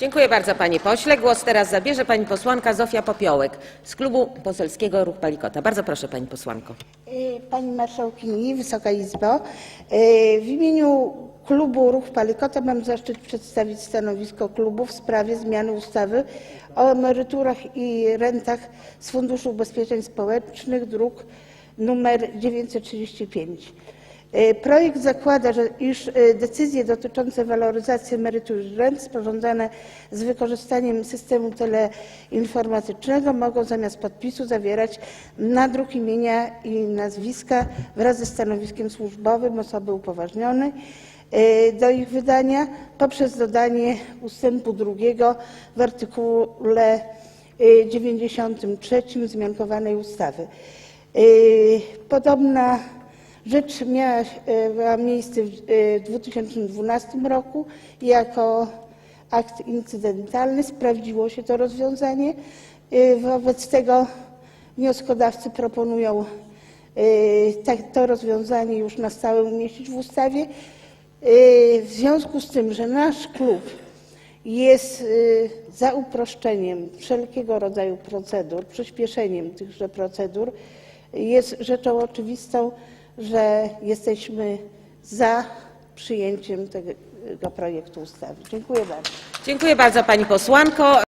Dziękuję bardzo panie pośle. Głos teraz zabierze pani posłanka Zofia Popiołek z Klubu Poselskiego Ruch Palikota. Bardzo proszę pani posłanko. Y, Pani Marszałkini, Wysoka Izbo. y, W imieniu klubu Ruch Palikota mam zaszczyt przedstawić stanowisko klubu w sprawie zmiany ustawy o emeryturach i rentach z Funduszu Ubezpieczeń Społecznych, druk nr 935. Y, Projekt zakłada, iż y, decyzje dotyczące waloryzacji emerytur i rent sporządzane z wykorzystaniem systemu teleinformatycznego mogą zamiast podpisu zawierać nadruk imienia i nazwiska wraz ze stanowiskiem służbowym osoby upoważnionej y, do ich wydania poprzez dodanie ustępu drugiego w y, 93 zmiankowanej ustawy. Podobna Rzecz e, miała miejsce w e, 2012 roku jako akt incydentalny. Sprawdziło się to rozwiązanie. E, Wobec tego wnioskodawcy proponują e, tak- to rozwiązanie już na stałe umieścić w ustawie. E, W związku z tym, że nasz klub jest za uproszczeniem wszelkiego rodzaju procedur, przyspieszeniem tychże procedur, jest rzeczą oczywistą, że jesteśmy za przyjęciem tego projektu ustawy. Dziękuję bardzo. Dziękuję bardzo pani posłanko.